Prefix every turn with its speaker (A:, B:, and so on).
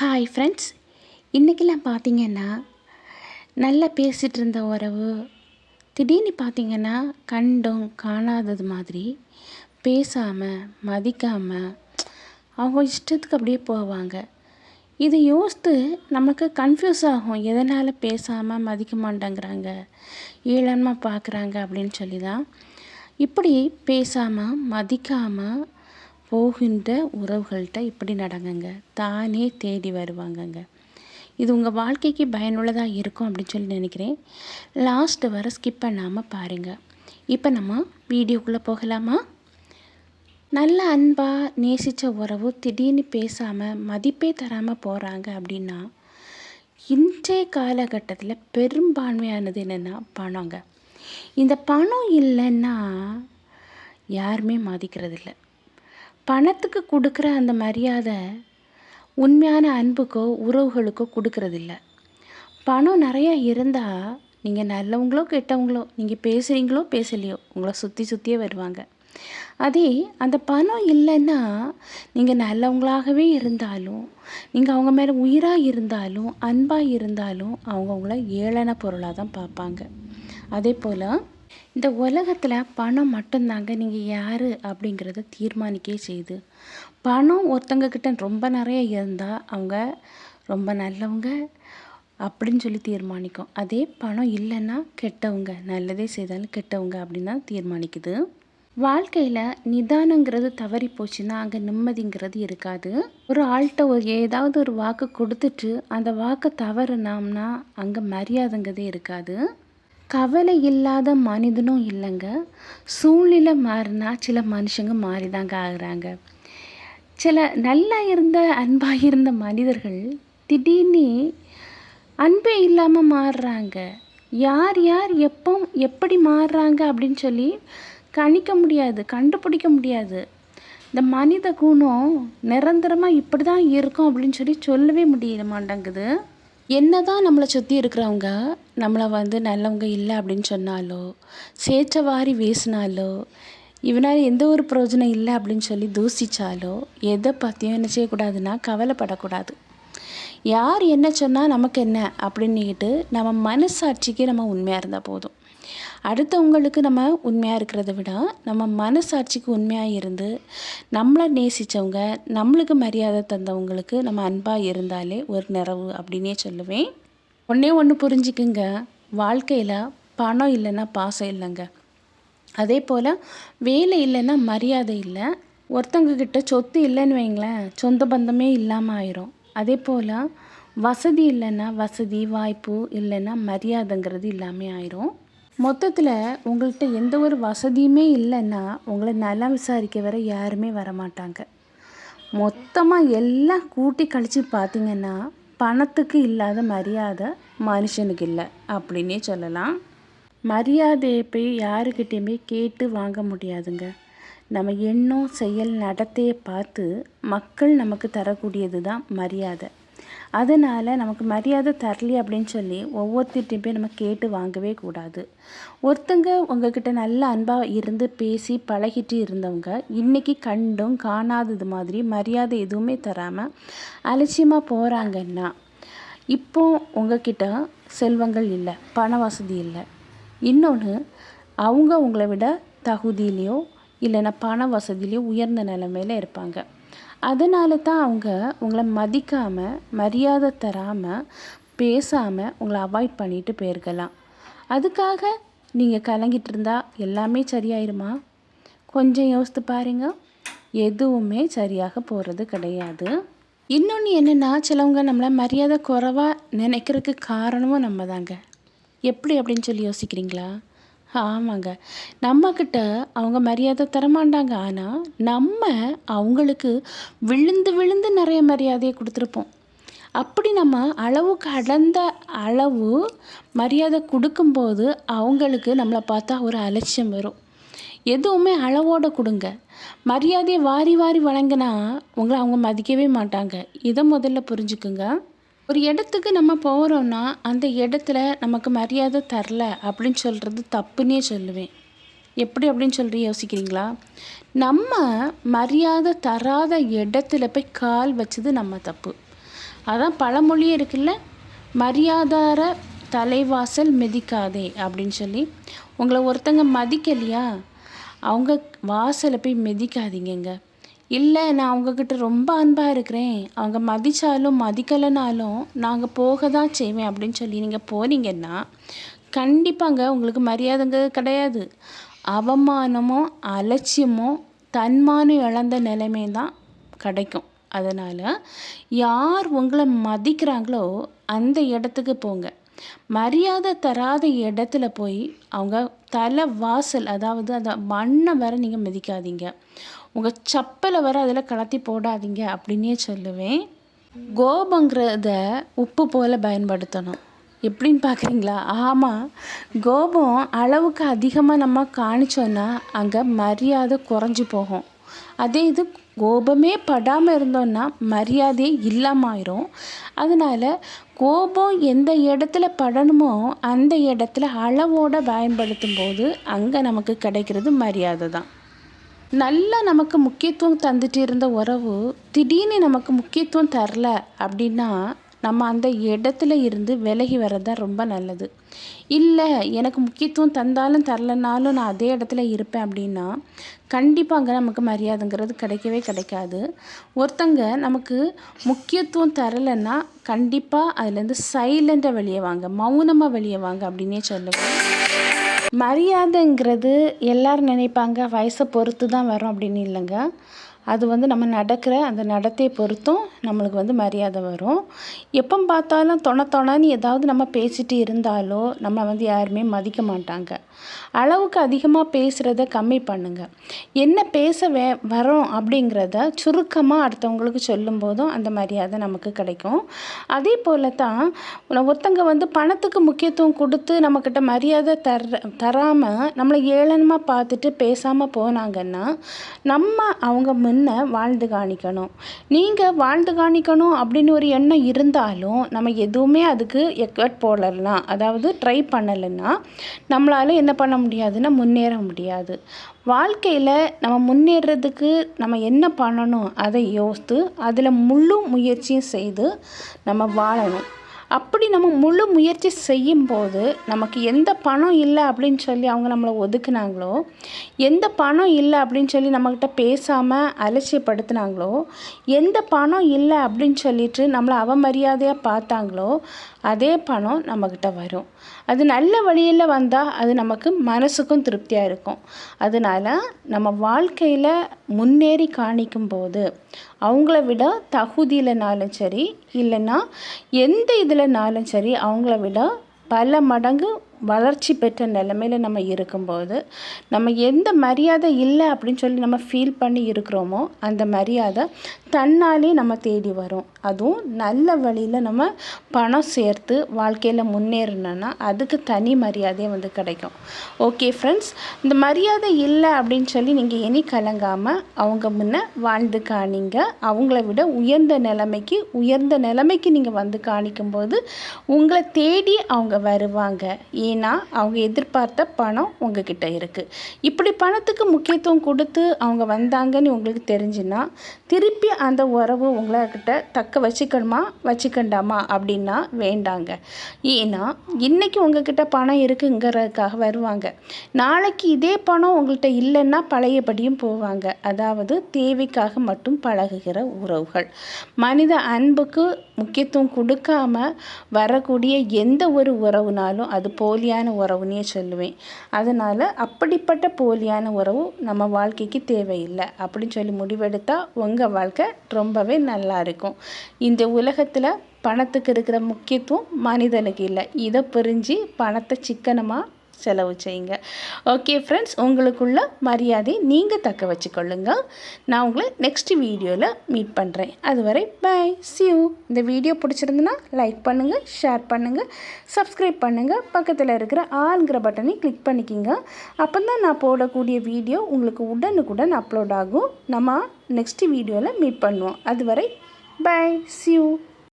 A: Hi friends இன்றைக்கெல்லாம் பார்த்தீங்கன்னா நல்லா பேசிகிட்டு இருந்த உறவு திடீர்னு பார்த்தீங்கன்னா கண்டும் காணாதது மாதிரி பேசாமல் மதிக்காமல் அவங்க இஷ்டத்துக்கு அப்படியே போவாங்க. இதை யோசித்து நமக்கு கன்ஃபியூஸ் ஆகும். எதனால் பேசாமல் மதிக்க மாட்டேங்கிறாங்க? ஏளனமாக பார்க்குறாங்க அப்படின்னு சொல்லி தான் இப்படி பேசாமல் மதிக்காமல் போகின்ற உறவுகள்கிட்ட இப்படி நடங்குங்க. தானே தேடி வருவாங்கங்க. இது உங்கள் வாழ்க்கைக்கு பயனுள்ளதாக இருக்கும் அப்படின்னு சொல்லி நினைக்கிறேன். லாஸ்ட்டு வர ஸ்கிப் பண்ணாமல் பாருங்கள் இப்போ நம்ம வீடியோக்குள்ளே போகலாமா? நல்ல அன்பாக நேசித்த உறவு திடீர்னு பேசாமல் மதிப்பே தராமல் போகிறாங்க அப்படின்னா இன்றைய காலகட்டத்தில் பெரும்பான்மையானது என்னென்னா பணங்க. இந்த பணம் இல்லைன்னா யாருமே மதிக்கிறதில்ல. பணத்துக்கு கொடுக்குற அந்த மரியாதை உண்மையான அன்புக்கோ உறவுகளுக்கோ கொடுக்கறதில்ல. பணம் நிறையா இருந்தால் நீங்கள் நல்லவங்களோ கெட்டவங்களோ நீங்கள் பேசுகிறீங்களோ பேசலையோ உங்களை சுற்றி சுற்றியே வருவாங்க. அதே அந்த பணம் இல்லைன்னா நீங்கள் நல்லவங்களாகவே இருந்தாலும் நீங்கள் அவங்க மேலே உயிராக இருந்தாலும் அன்பாக இருந்தாலும் அவங்க உங்களை ஏளன பொருளாக தான் பார்ப்பாங்க. அதே போல் இந்த உலகத்தில் பணம் மட்டும்தாங்க நீங்கள் யார் அப்படிங்கிறத தீர்மானிக்கே செய்யுது. பணம் ஒருத்தங்கக்கிட்ட ரொம்ப நிறைய இருந்தால் அவங்க ரொம்ப நல்லவங்க அப்படின்னு சொல்லி தீர்மானிக்கும். அதே பணம் இல்லைன்னா கெட்டவங்க நல்லதே செய்தாலும் கெட்டவங்க அப்படின்னு தான் தீர்மானிக்குது. வாழ்க்கையில் நிதானங்கிறது தவறி போச்சுன்னா அங்கே நிம்மதிங்கிறது இருக்காது. ஒரு ஆள்கிட்ட ஒரு ஏதாவது ஒரு வாக்கு கொடுத்துட்டு அந்த வாக்கை தவறுனோம்னா அங்கே மரியாதைங்கிறதே இருக்காது. கவலை இல்லாத மனிதனும் இல்லைங்க. சூழ்நிலை மாறினா சில மனுஷங்க மாறிதாங்க ஆகிறாங்க. ஆகுறாங்க சில நல்லா இருந்த அன்பாக இருந்த மனிதர்கள் திடீர்னு அன்பே இல்லாமல் மாறுறாங்க. யார் யார் எப்போ எப்படி மாறுறாங்க அப்படின்னு சொல்லி கணிக்க முடியாது கண்டுபிடிக்க முடியாது. இந்த மனித குணம் நிரந்தரமாக இப்படி தான் இருக்கும் அப்படின்னு சொல்லி சொல்லவே முடிய மாட்டேங்குது. என்ன தான் நம்மளை சுற்றி இருக்கிறவங்க நம்மளை வந்து நல்லவங்க இல்லை அப்படின்னு சொன்னாலோ சேற்ற வாரி வீசினாலோ இவனால் எந்த ஒரு பிரயோஜனம் இல்லை அப்படின்னு சொல்லி தூசிச்சாலோ எதை பற்றியும் என்ன செய்யக்கூடாதுன்னா கவலைப்படக்கூடாது. யார் என்ன சொன்னால் நமக்கு என்ன அப்படின்னுக்கிட்டு நம்ம மனசாட்சிக்கு நம்ம உண்மையாக இருந்தால் போதும். அடுத்தவங்களுக்கு நம்ம உண்மையாக இருக்கிறத விட நம்ம மனசாட்சிக்கு உண்மையாக இருந்து நம்மளை நேசித்தவங்க நம்மளுக்கு மரியாதை தந்தவங்களுக்கு நம்ம அன்பாக இருந்தாலே ஒரு நிறைவு அப்படின்னே சொல்லுவேன். ஒன்றே ஒன்று புரிஞ்சுக்குங்க. வாழ்க்கையில் பணம் இல்லைன்னா பாசம் இல்லைங்க. அதே போல் வேலை இல்லைன்னா மரியாதை இல்லை. ஒருத்தவங்கக்கிட்ட சொத்து இல்லைன்னு வைங்களேன் சொந்த பந்தமே இல்லாமல் ஆயிரும். அதே போல் வசதி இல்லைன்னா வசதி வாய்ப்பு இல்லைன்னா மரியாதைங்கிறது இல்லாமல் ஆயிரும். மொத்தத்தில் உங்கள்கிட்ட எந்த ஒரு வசதியுமே இல்லைன்னா உங்களை நல்லா விசாரிக்க வர யாருமே வரமாட்டாங்க. மொத்தமாக எல்லாம் கூட்டி கழித்து பார்த்தீங்கன்னா பணத்துக்கு இல்லாத மரியாதை மனுஷனுக்கு இல்லை. அப்படின்னே சொல்லலாம். மரியாதையை போய் யாருக்கிட்டேயுமே கேட்டு வாங்க முடியாதுங்க. நம்ம எண்ணம் செயல் நடத்தையை பார்த்து மக்கள் நமக்கு தரக்கூடியது தான் மரியாதை. அதனால் நமக்கு மரியாதை தரலி அப்படின்னு சொல்லி ஒவ்வொருத்திட்டையும் போய் நம்ம கேட்டு வாங்கவே கூடாது. ஒருத்தங்க உங்ககிட்ட நல்ல அன்பாக இருந்து பேசி பழகிட்டு இருந்தவங்க இன்றைக்கி கண்டும் காணாதது மாதிரி மரியாதை எதுவுமே தராமல் அலட்சியமாக போகிறாங்கன்னா இப்போ உங்ககிட்ட செல்வங்கள் இல்லை பண வசதி இல்லை. இன்னொன்று அவங்க உங்களை விட தகுதியிலையோ இல்லைன்னா பண வசதியிலையோ உயர்ந்த நிலைமையில் இருப்பாங்க. அதனால தான் அவங்க உங்களை மதிக்காமல் மரியாதை தராமல் பேசாமல் உங்களை அவாய்ட் பண்ணிட்டு போயிருக்கலாம். அதுக்காக நீங்கள் கலங்கிட்டு இருந்தால் எல்லாமே சரியாயிருமா? கொஞ்சம் யோசித்து பாருங்க. எதுவுமே சரியாக போகிறது கிடையாது. இன்னொன்று என்னென்னா சிலவங்க நம்மளை மரியாதை குறைவாக நினைக்கிறதுக்கு காரணமும் நம்ம தாங்க எப்படி அப்படின்னு சொல்லி யோசிக்கிறீங்களா? ஆமாங்க. நம்மக்கிட்ட அவங்க மரியாதை தரமாட்டாங்க. ஆனால் நம்ம அவங்களுக்கு விழுந்து விழுந்து நிறைய மரியாதையை கொடுத்துருப்போம். அப்படி நம்ம அளவு கடந்த அளவு மரியாதை கொடுக்கும்போது அவங்களுக்கு நம்மளை பார்த்தா ஒரு அலட்சியம் வரும். எதுவுமே அளவோடு கொடுங்க. மரியாதையை வாரி வாரி வழங்கினா உங்களை அவங்க மதிக்கவே மாட்டாங்க. இதை முதல்ல புரிஞ்சுக்குங்க. ஒரு இடத்துக்கு நம்ம போகிறோன்னா அந்த இடத்துல நமக்கு மரியாதை தரல அப்படின்னு சொல்கிறது தப்புன்னே சொல்லுவேன். எப்படி அப்படின்னு சொல்லி யோசிக்கிறீங்களா? நம்ம மரியாதை தராத இடத்துல போய் கால் வச்சது நம்ம தப்பு. அதான் பழமொழியே இருக்குல்ல மரியாதார தலைவாசல் மிதிக்காதே அப்படின்னு சொல்லி உங்களை ஒருத்தங்க மதிக்கலையா? அவங்க வாசலை போய் மிதிக்காதீங்கங்க. இல்லை நான் அவங்கக்கிட்ட ரொம்ப அன்பாக இருக்கிறேன். அவங்க மதித்தாலும் மதிக்கலைனாலும் நாங்கள் போக தான் செய்வேன் அப்படின்னு சொல்லி நீங்கள் போனீங்கன்னா கண்டிப்பாங்க உங்களுக்கு மரியாதைங்க கிடையாது. அவமானமோ அலட்சியமோ தன்மானம் இழந்த நிலைமை தான் கிடைக்கும். அதனால் யார் உங்களை மதிக்கிறாங்களோ அந்த இடத்துக்கு போங்க. மரியாதை தராத இடத்துல போய் அவங்க தலை வாசல் அதாவது அந்த மண்ணை வர நீங்கள் மிதிக்காதீங்க. உங்கள் சப்பலை வர அதில் கலத்தி போடாதீங்க அப்படின்னே சொல்லுவேன். கோபங்கிறத உப்பு போல் பயன்படுத்தணும். எப்படின்னு பார்க்குறீங்களா ஆமாம் கோபம் அளவுக்கு அதிகமாக நம்ம காணிச்சோன்னா அங்கே மரியாதை குறைஞ்சி போகும். அதே இது கோபமே படாமல் இருந்தோன்னா மரியாதையே இல்லாமல் ஆயிரும் அதனால் கோபம் எந்த இடத்துல படணுமோ அந்த இடத்துல அளவோடு பயன்படுத்தும் போது அங்கே நமக்கு கிடைக்கிறது மரியாதை தான் நல்லா நமக்கு முக்கியத்துவம் தந்துட்டு இருந்த உறவு திடீர்னு நமக்கு முக்கியத்துவம் தரல அப்படின்னா நம்ம அந்த இடத்துல இருந்து விலகி வர்றது தான் ரொம்ப நல்லது. இல்லை எனக்கு முக்கியத்துவம் தந்தாலும் தரலனாலும் நான் அதே இடத்துல இருப்பேன் அப்படின்னா கண்டிப்பாக அங்கே நமக்கு மரியாதைங்கிறது கிடைக்கவே கிடைக்காது. ஒருத்தங்க நமக்கு முக்கியத்துவம் தரலைன்னா கண்டிப்பாக அதுலேருந்து சைலண்ட்டாக வெளியே வாங்க மௌனமாக வெளியே வாங்க அப்படின்னே சொல்லுவேன். மரியாதைங்கிறது எல்லோரும் நினைப்பாங்க வயசை பொறுத்து தான் வரும் அப்படின்னு இல்லைங்க. அது வந்து நம்ம நடக்கிற அந்த நடத்தையை பொறுத்தும் நம்மளுக்கு வந்து மரியாதை வரும். எப்போ பார்த்தாலும் தொண தொணன்னு ஏதாவது நம்ம பேசிட்டு இருந்தாலோ நம்ம வந்து யாருமே மதிக்க மாட்டாங்க. அளவுக்கு அதிகமாக பேசுகிறத கம்மி பண்ணுங்கள் என்ன பேச வே வரோம் அப்படிங்கிறத சுருக்கமாக அடுத்தவங்களுக்கு சொல்லும் போதும் அந்த மரியாதை நமக்கு கிடைக்கும். அதே போல் தான் ஒருத்தங்க வந்து பணத்துக்கு முக்கியத்துவம் கொடுத்து நம்மக்கிட்ட மரியாதை தர தராமல் நம்மளை ஏளனமாக பார்த்துட்டு பேசாமல் போனாங்கன்னா நம்ம அவங்க முன் முன்ன வாழ்ந்து காணிக்கணும்? நீங்கள் வாழ்ந்து காணிக்கணும் அப்படின்னு ஒரு எண்ணம் இருந்தாலும் நம்ம எதுவுமே அதுக்கு எக்வர்ட் போடலாம். அதாவது ட்ரை பண்ணலைன்னா நம்மளால் என்ன பண்ண முடியாதுன்னா முன்னேற முடியாது. வாழ்க்கையில் நம்ம முன்னேறதுக்கு நம்ம என்ன பண்ணணும்? அதை யோசித்து அதில் முழு முயற்சியும் செய்து நம்ம வாழணும். அப்படி நம்ம முழு முயற்சி செய்யும்போது நமக்கு எந்த பணம் இல்லை அப்படின்னு சொல்லி அவங்க நம்மளை ஒதுக்குனாங்களோ எந்த பணம் இல்லை அப்படின்னு சொல்லி நம்மக்கிட்ட பேசாமல் அலட்சியப்படுத்தினாங்களோ எந்த பணம் இல்லை அப்படின்னு சொல்லிட்டு நம்மளை அவமரியாதையாக பார்த்தாங்களோ அதே பணம் நம்மக்கிட்ட வரும். அது நல்ல வழியில் வந்தால் அது நமக்கு மனசுக்கும் திருப்தியாக இருக்கும். அதனால் நம்ம வாழ்க்கையில் முன்னேறி காணிக்கும் போது அவங்கள விட தகுதியிலனாலும் சரி இல்லைன்னா எந்த இதில்னாலும் சரி அவங்கள விட பல மடங்கு வளர்ச்சி பெற்ற நிலமையில நம்ம இருக்கும்போது நம்ம எந்த மரியாதை இல்லை அப்படின்னு சொல்லி நம்ம ஃபீல் பண்ணி இருக்கிறோமோ அந்த மரியாதை தன்னாலே நம்ம தேடி வரும். அதுவும் நல்ல வழியில் நம்ம பணம் சேர்த்து வாழ்க்கையில் முன்னேறணும்னா அதுக்கு தனி மரியாதையே வந்து கிடைக்கும். ஓகே ஃப்ரெண்ட்ஸ் இந்த மரியாதை இல்லை அப்படின்னு சொல்லி நீங்கள் இனி கலங்காமல் அவங்க முன்னே வாழ்ந்து காணிங்க. அவங்கள விட உயர்ந்த நிலைமைக்கு உயர்ந்த நிலைமைக்கு நீங்கள் வந்து காணிக்கும்போது உங்களை தேடி அவங்க வருவாங்க. ஏன்னா அவங்க எதிர்பார்த்த பணம் உங்ககிட்ட இருக்குது இப்படி பணத்துக்கு முக்கியத்துவம் கொடுத்து அவங்க வந்தாங்கன்னு உங்களுக்கு தெரிஞ்சுன்னா திருப்பி அந்த உறவு உங்கள்கிட்ட தக்க வச்சுக்கணுமா வச்சுக்கண்டாமா அப்படின்னா வேண்டாங்க. ஏன்னா இன்றைக்கி உங்ககிட்ட பணம் இருக்குங்கிறதுக்காக வருவாங்க. நாளைக்கு இதே பணம் உங்கள்கிட்ட இல்லைன்னா பழையபடியும் போவாங்க. அதாவது தேவைக்காக மட்டும் பழகுகிற உறவுகள். மனித அன்புக்கு முக்கியத்துவம் கொடுக்காம வரக்கூடிய எந்த ஒரு உறவுனாலும் அது போலியான உறவுன்னே சொல்லுவேன். அதனால் அப்படிப்பட்ட போலியான உறவு நம்ம வாழ்க்கைக்கு தேவையில்லை. அப்படின்னு சொல்லி முடிவெடுத்தால் உங்கள் வாழ்க்கை ரொம்பவே நல்லா இருக்கும். இந்த உலகத்தில் பணத்துக்கு இருக்கிற முக்கியத்துவம் மனிதனுக்கு இல்லை. இதை புரிஞ்சு பணத்தை சிக்கனமாக செலவு செய்யுங்க. ஓகே ஃப்ரெண்ட்ஸ் உங்களுக்குள்ள மரியாதை நீங்கள் தக்க வச்சுக்கொள்ளுங்க. நான் உங்களை நெக்ஸ்ட் வீடியோவில் மீட் பண்ணுறேன் அதுவரை பாய் சியூ இந்த வீடியோ பிடிச்சிருந்துன்னா லைக் பண்ணுங்கள் ஷேர் பண்ணுங்கள் சப்ஸ்கிரைப் பண்ணுங்கள் பக்கத்தில் இருக்கிற ஆளுங்கிற பட்டனை கிளிக் பண்ணிக்கிங்க. அப்போ தான் நான் போடக்கூடிய வீடியோ உங்களுக்கு உடனுக்குடன் அப்லோட் ஆகும். நம்ம நெக்ஸ்ட் வீடியோவில் மீட் பண்ணுவோம். அதுவரை பாய் சியூ